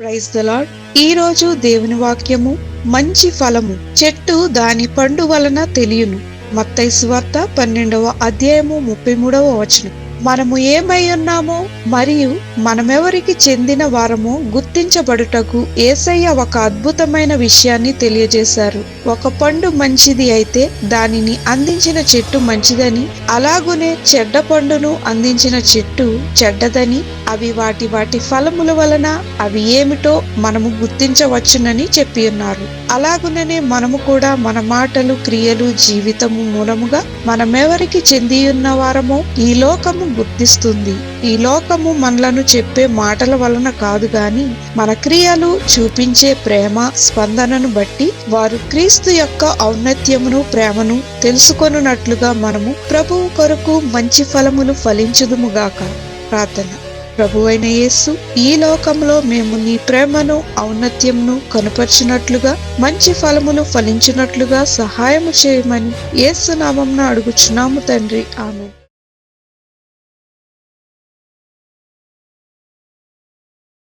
Praise the Lord ఈ రోజు దేవుని వాక్యము మంచి ఫలము. చెట్టు దాని పండు వలన తెలియను. మత్తైసు వార్త పన్నెండవ అధ్యాయము ముప్పై మూడవ వచనం. మనము ఏమై ఉన్నామో మరియు మనమెవరికి చెందిన వారమో గుర్తించబడుటకు ఏసయ్య ఒక అద్భుతమైన విషయాన్ని తెలియజేశారు. ఒక పండు మంచిది అయితే దానిని అందించిన చెట్టు మంచిదని అలాగునే చెడ్డ పండును అందించిన చెట్టు చెడ్డదని అవి వాటి వాటి ఫలముల వలన అవి ఏమిటో మనము గుర్తించవచ్చునని చెప్పి ఉన్నారు. అలాగుననే మనము కూడా మన మాటలు క్రియలు జీవితము మూలముగా మనమెవరికి చెంది ఉన్న వారమో ఈ లోకము గుర్తిస్తుంది. ఈ లోకము మనలను చెప్పే మాటల వలన కాదు గాని మన క్రియలు చూపించే ప్రేమ స్పందనను బట్టి వారు క్రీస్తు యొక్క ఔన్నత్యమును ప్రేమను తెలుసుకొనున్నట్లుగా మనము ప్రభువు కొరకు మంచి ఫలములు ఫలించుదుముగాక ప్రార్థన. ప్రభువైన యేసు ఈ లోకంలో మేము నీ ప్రేమను ఔన్నత్యంను కనుపరిచినట్లుగా మంచి ఫలములు ఫలించినట్లుగా సహాయము చేయమని యేసునామం అడుగుచున్నాము తండ్రి. ఆమె